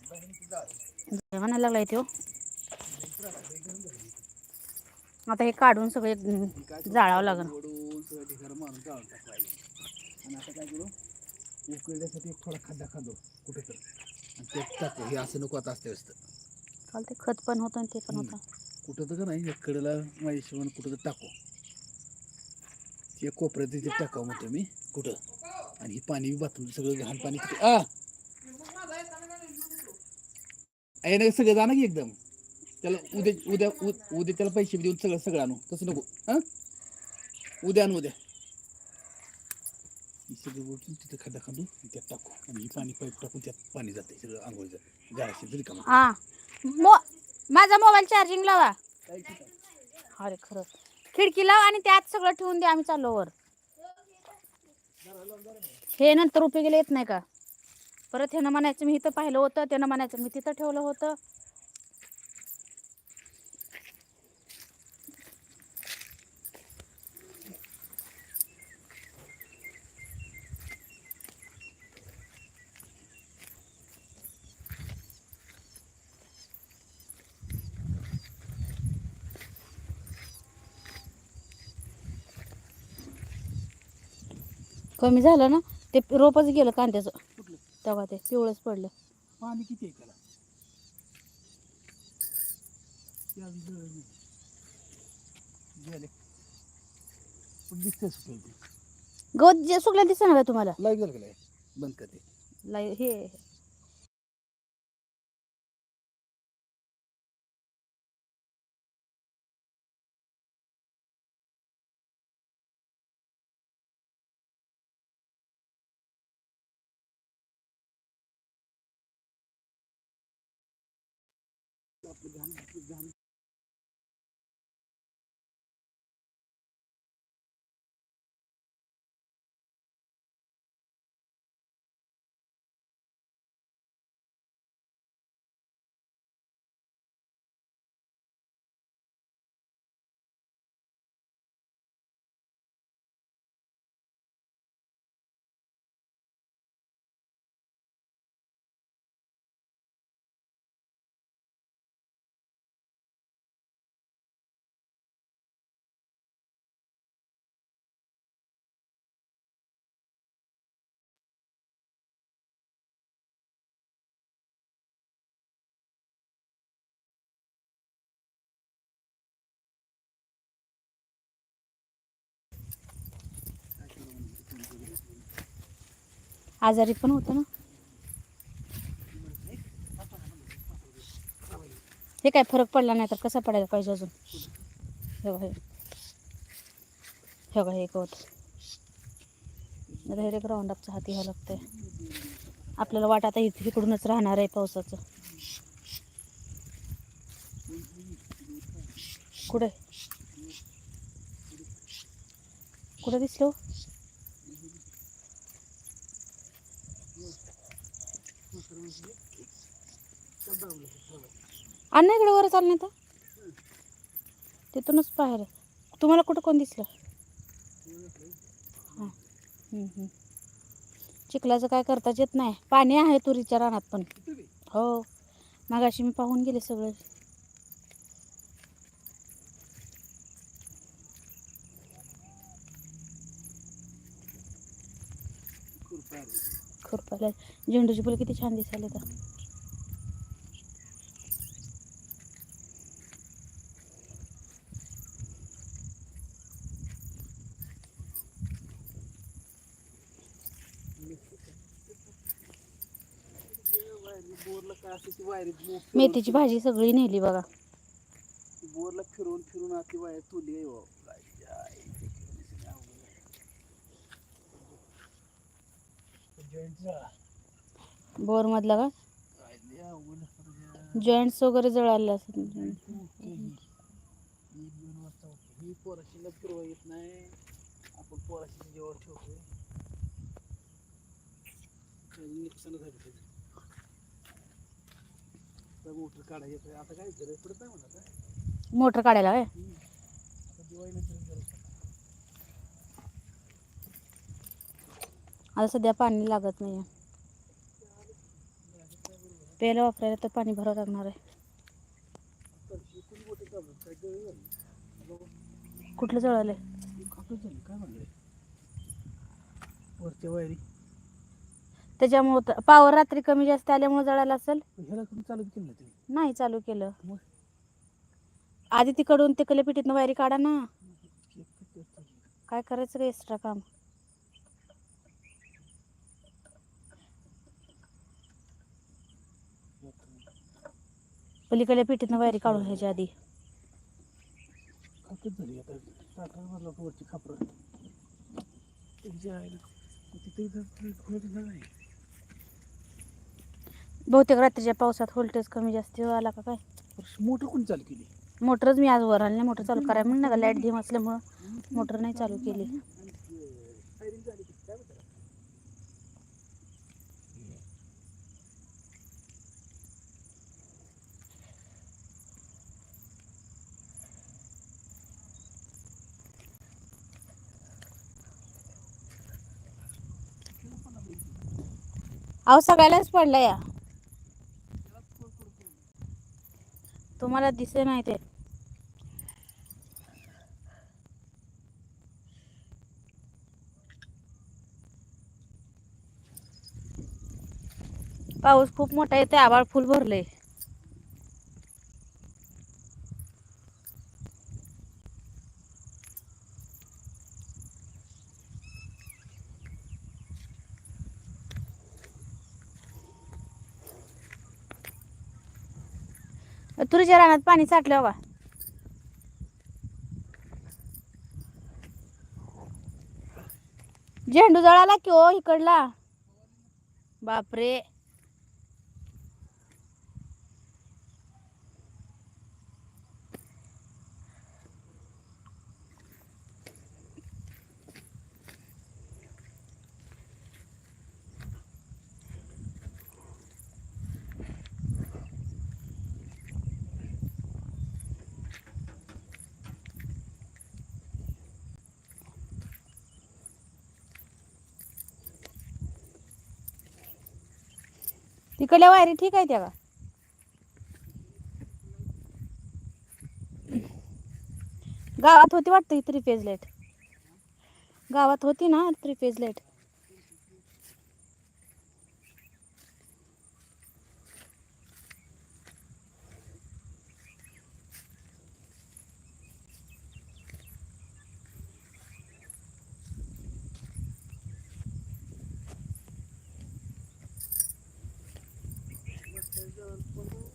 काय म्हणायला लागलाय तो. आता हे काढून सगळे अं, जाळावं लागेल. ओढून सगळं मारून जाळून टाकलाय आणि उकळण्यासाठी थोडा खड्डा खांदो कुठे तर ते टाकू हे असं नको आता असते असतं चालते खत पण होतं आणि ते पण होतं. कुठं? तर का नाही एक कडेला माझ्या हिशोबाने कुठं तर टाकू ते कोपऱ्यात तिथे टाकावं म्हणतो मी कुठं आणि हे पाणी बी बाथरूम सगळं घाण पाणी तिथे आ! आहे ना सगळं जाणं की एकदम. त्याला उद्या उद्या उ- उद्या त्याला पैसे बी देऊन सगळं सगळं आणू. तसं नको. हां? उद्या आणू उद्या. हे सगळं उठून तिथे खड्डा खांदू आणि त्यात टाकू. आणि हे पाणी पाईप टाकून त्यात पाणी जाते सगळं आंघोळीचं जायचं तरी का हा. मो माझा मोबाईल चार्जिंग लावा. अरे खरं. खिडकी लावा आणि त्यात सगळं ठेवून द्या आम्ही चाललो वर. हे नंतर उपयोगी येत नाही का? परत ह्यानं म्हणायचं मी इथं पाहिलं होतं. त्यानं म्हणायचं मी तिथं ठेवलं होतं. कमी झालं ना? ते रोपच गेलं कांद्याचं. तेव्हा ते पिवळच पडलं. पाणी किती आहे त्याला? ते. गेले पण सुकलं गवत जे सुकलं दिसणार का तुम्हाला? लाइट झालं का लाइट? बंद करते लाई हे. glaube, wir haben, wir haben आजारी पण होतं ना. हे काय फरक पडला नाही तर कसा पडायला पाहिजे अजून? हे बघा हे बघा हे गवत रे हे हात हाती घ्यावं लागतंय. आपल्याला वाट आता इथे इकडूनच राहणार आहे पावसाचं. कुठे? कुठे दिसलो? अण्णा इकडे वर चाललं तर? तिथूनच बाहेर. तुम्हाला कुठं कोण दिसलं? हां. चिखलाचं काय करताच येत नाही. पाणी आहे तुरीच्या रानात पण. हो. मागाशी मी पाहून गेले सगळे. खुरपा खुरपायला झेंडूची फुलं किती छान दिसायला तर वायरी मेथीची भाजी सगळी नेली बघा. बोरला फिरून फिरून आती वायर तुली हो आहे हो. काय जाय, ते किती अवघड आहे. ते जॉईंटचा बोर मधला का. जॉईंट्स वगैरे जळाले ही. येत नाही आपण पोराशी जेवण ठेवतोय काही नुकसान झालं त्याचं तर मोटर काढायला आता काय गरज पडत नाही म्हणा आता मोटर काढायला काय दिवाळीनंतर गरज पडत आता सध्या पाणी लागत नाही प्यायला वापरायला तर पाणी भरावं लागणार आहे. कुठलं जळालं वायरी. त्याच्यामुळं पावर रात्री कमी जास्त आल्यामुळे जळालं असेल? नाही चालू केलं. आधी तिकडून तिकडल्या पिठीतनं वायरी काढा ना. काय करायचं का एक्स्ट्रा काम? पलीकडल्या पिठीतनं वायरी काढून ह्याच्या आधी. झाली आता. भरला होता वरची खापरं. बहुतेक रात्रीच्या पावसात व्होल्टेज कमी जास्त आला का काय? मोटर कोणी चालू केली? मोटरच मी आज वर आली नाही मोटर चालू करायला म्हणून का लाइट धीम असल्यामुळं मोटर नाही चालू केली. अहो सगळ्यालाच पडलं या तुम्हाला दिसे नाही ते पाऊस खूप मोठा येते आबाळ फुल भरले तुरीच्या रानात पाणी साठलं का झेंडू जळाला की हो इकडला. बापरे. तिकडल्या वायरी ठीक आहे त्या का? गावात होती वाटतं थ्री फेज लाइट गावात होती ना थ्री फेज लाइट ஒன்று